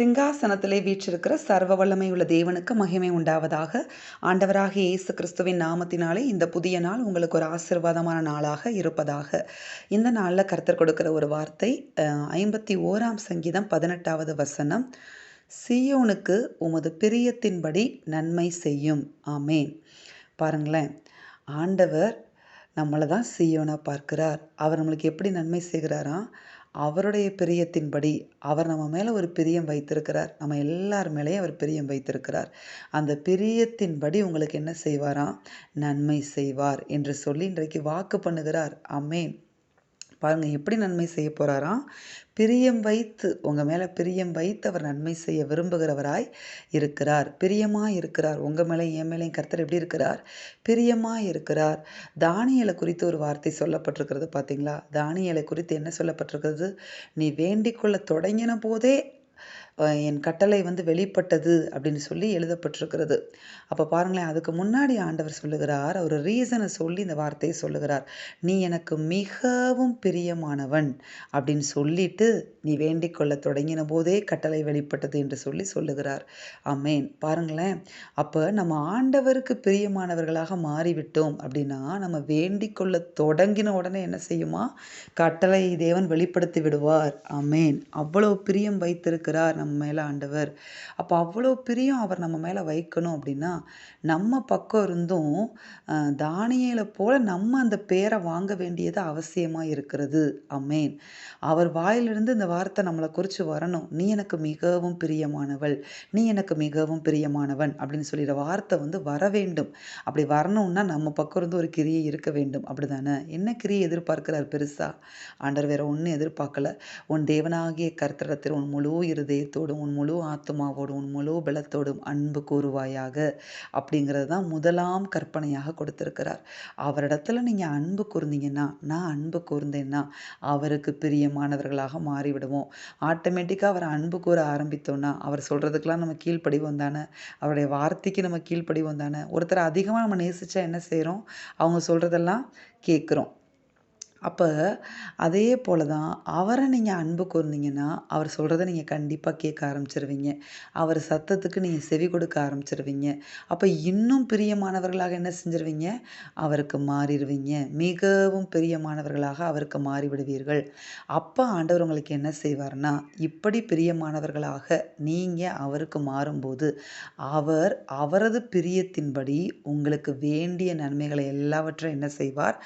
சிங்காசனத்திலே வீற்றிருக்கிற சர்வ வல்லமை உள்ள தேவனுக்கு மகிமை உண்டாவதாக. ஆண்டவராகிய இயேசு கிறிஸ்துவின் நாமத்தினாலே இந்த புதிய நாள் உங்களுக்கு ஒரு ஆசிர்வாதமான நாளாக இருப்பதாக. இந்த நாளில் கருத்தர் கொடுக்கிற ஒரு வார்த்தை ஐம்பத்தி ஓராம் சங்கீதம் பதினெட்டாவது வசனம். சியோனுக்கு உமது பிரியத்தின்படி நன்மை செய்யும். ஆமேன். பாருங்களேன். ஆண்டவர் நம்மளை தான் சியோனாக பார்க்கிறார். அவர் நம்மளுக்கு எப்படி நன்மை செய்கிறாராம் அவருடைய பிரியத்தின்படி அவர் நம்ம மேலே ஒரு பிரியம் வைத்திருக்கிறார். நம்ம எல்லார் மேலேயும் அவர் பிரியம் வைத்திருக்கிறார். அந்த பிரியத்தின்படி உங்களுக்கு என்ன செய்வாராம்? நன்மை செய்வார் என்று சொல்லி இன்றைக்கு வாக்கு பண்ணுகிறார். அம்மேன் பாருங்கள் எப்படி நன்மை செய்ய போகிறாராம் பிரியம் வைத்து உங்கள் மேலே பிரியம் வைத்து அவர் நன்மை செய்ய விரும்புகிறவராய் இருக்கிறார். பிரியமாக இருக்கிறார். உங்கள் மேலே என் மேலேயும் கர்த்தர் எப்படி இருக்கிறார்? பிரியமாக இருக்கிறார். தானியலை குறித்து ஒரு வார்த்தை சொல்லப்பட்டிருக்கிறது பார்த்தீங்களா தானியலை குறித்து என்ன சொல்லப்பட்டிருக்கிறது? நீ வேண்டிக்கொள்ள தொடங்கின போதே என் கட்டளை வந்து வெளிப்பட்டது அப்படின்னு சொல்லி எழுதப்பட்டிருக்கிறது. அப்போ பாருங்களேன் அதுக்கு முன்னாடி ஆண்டவர் சொல்லுகிறார் அவர் ரீசனை சொல்லி இந்த வார்த்தையை சொல்லுகிறார். நீ எனக்கு மிகவும் பிரியமானவன் அப்படின்னு சொல்லிட்டு நீ வேண்டிக் கொள்ள தொடங்கின போதே கட்டளை வெளிப்பட்டது என்று சொல்லி சொல்லுகிறார். அம்மேன் பாருங்களேன் அப்போ நம்ம ஆண்டவருக்கு பிரியமானவர்களாக மாறிவிட்டோம் அப்படின்னா நம்ம வேண்டிக் கொள்ள தொடங்கின உடனே என்ன செய்யுமா? கட்டளை தேவன் வெளிப்படுத்தி விடுவார். அமேன் அவ்வளோ பிரியம் வைத்திருக்கிறார் நம்ம நம்ம மேலே ஆண்டவர். அப்போ அவ்வளோ பிரியம் அவர் நம்ம மேலே வைக்கணும் அப்படின்னா நம்ம பக்கம் இருந்தும் தானியலை போல் நம்ம அந்த பேரை வாங்க வேண்டியது அவசியமாக இருக்கிறது. அம்மேன் அவர் வாயிலிருந்து இந்த வார்த்தை நம்மளை குறித்து வரணும். நீ எனக்கு மிகவும் பிரியமானவள். நீ எனக்கு மிகவும் பிரியமானவன் அப்படின்னு சொல்லிடுற வார்த்தை வந்து வர வேண்டும். அப்படி வரணும்னா நம்ம பக்கம் இருந்து ஒரு கிரியை இருக்க வேண்டும். அப்படி தானே என்ன கிரியை எதிர்பார்க்கிறார் பெருசா? ஆண்டர் வேற ஒன்றும் எதிர்பார்க்கல. உன் தேவனாகிய கர்த்தரத்தில் உன் முழு இருதயத்தோடு இதயத்தோடும் உன் முழு ஆத்மாவோடும் உன் முழு பலத்தோடும் அன்பு கூறுவாயாக அப்படிங்கிறது தான் முதலாம் கற்பனையாக கொடுத்துருக்கிறார். அவரிடத்துல நீங்கள் அன்பு கூர்ந்தீங்கன்னா நான் அன்பு கூர்ந்தேன்னா அவருக்கு பிரியமானவர்களாக மாறிவிடுவோம். ஆட்டோமேட்டிக்காக அவர் அன்பு கூற ஆரம்பித்தோன்னா அவர் சொல்கிறதுக்கெலாம் நம்ம கீழ்ப்படிவோம் தானே? அவருடைய வார்த்தைக்கு நம்ம கீழ்ப்படிவோம் தானே? ஒருத்தர் அதிகமாக நம்ம நேசித்தா என்ன செய்கிறோம் அவங்க சொல்கிறதெல்லாம் கேட்குறோம் அப்போ அதே போல தான் அவரை நீங்கள் அன்பு கூர்ந்தீங்கன்னா அவர் சொல்கிறத நீங்கள் கண்டிப்பாக கேட்க ஆரம்பிச்சிருவீங்க. அவர் சத்தத்துக்கு நீங்கள் செவி கொடுக்க ஆரம்பிச்சிருவீங்க. அப்போ இன்னும் பிரியமானவர்களாக என்ன செஞ்சிருவீங்க? அவருக்கு மாறிடுவீங்க. மிகவும் பிரியமானவர்களாக அவருக்கு மாறிவிடுவீர்கள். அப்போ ஆண்டவர் உங்களுக்கு என்ன செய்வார்னா இப்படி பிரியமானவர்களாக நீங்கள் அவருக்கு மாறும்போது அவர் அவரது பிரியத்தின்படி உங்களுக்கு வேண்டிய நன்மைகளை எல்லாவற்றையும் என்ன செய்வார்?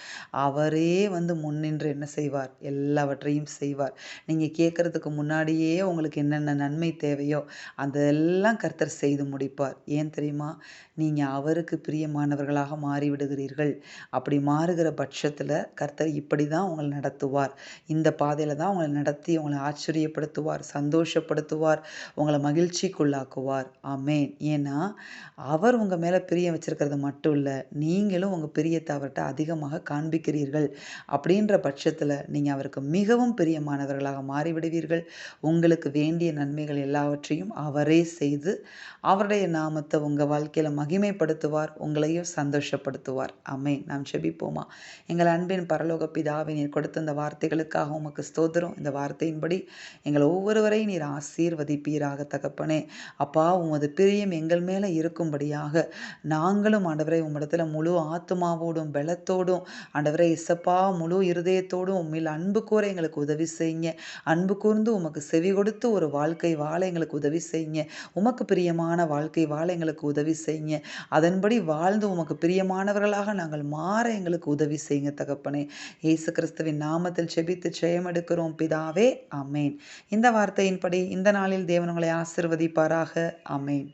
அவரே வந்து முன்னின்று என்ன செய்வார்? எல்லாவற்றையும் செய்வார். நீங்கள் கேட்குறதுக்கு முன்னாடியே உங்களுக்கு என்னென்ன நன்மை தேவையோ அதெல்லாம் கர்த்தர் செய்து முடிப்பார். ஏன் தெரியுமா? நீங்கள் அவருக்கு பிரியமானவர்களாக மாறிவிடுகிறீர்கள். அப்படி மாறுகிற பட்சத்தில் கர்த்தர் இப்படி தான் உங்களை நடத்துவார். இந்த பாதையில் தான் உங்களை நடத்தி உங்களை ஆச்சரியப்படுத்துவார் சந்தோஷப்படுத்துவார் உங்களை மகிழ்ச்சிக்குள்ளாக்குவார். ஆமேன். ஏன்னா அவர் உங்கள் மேலே பிரியம் வச்சுருக்கிறது மட்டும் இல்லை நீங்களும் உங்கள் பிரியத்தை அவர்கிட்ட அதிகமாக காண்பிக்கிறீர்கள். அப்படி அப்படின்ற பட்சத்தில் நீங்கள் அவருக்கு மிகவும் பிரியமானவர்களாக மாறிவிடுவீர்கள். உங்களுக்கு வேண்டிய நன்மைகள் எல்லாவற்றையும் அவரே செய்து அவருடைய நாமத்தை உங்கள் வாழ்க்கையில் மகிமைப்படுத்துவார் உங்களையும் சந்தோஷப்படுத்துவார். அம்மே நாம் செபிப்போமா எங்கள் அன்பின் பரலோக பிதாவை நீர் கொடுத்த இந்த வார்த்தைகளுக்காக உமக்கு ஸ்தோத்திரம். இந்த வார்த்தையின்படி எங்கள் ஒவ்வொருவரையும் நீர் ஆசீர்வதிப்பீராக தகப்பனே. அப்பா உமது பிரியம் எங்கள் மேலே இருக்கும்படியாக நாங்களும் ஆண்டவரை உம்மிடத்தில் முழு ஆத்மாவோடும் பலத்தோடும் ஆண்டவரை இசப்பா முழு இருதயத்தோடும் உண்மையில் அன்பு கூற எங்களுக்கு உதவி செய்யுங்க. அன்பு கூர்ந்து உமக்கு செவி கொடுத்து ஒரு வாழ்க்கை வாழ எங்களுக்கு உதவி செய்யுங்க. உமக்கு பிரியமான வாழ்க்கை வாழ எங்களுக்கு உதவி செய்யுங்க. அதன்படி வாழ்ந்து உமக்கு பிரியமானவர்களாக நாங்கள் மாற எங்களுக்கு உதவி செய்யுங்க தகப்பனே. இயேசு கிறிஸ்துவின் நாமத்தில் செபித்து ஜெயம் எடுக்கிறோம். பிதாவே அமேன் இந்த வார்த்தையின்படி இந்த நாளில் தேவனங்களை ஆசிர்வதிப்பாராக. அமேன்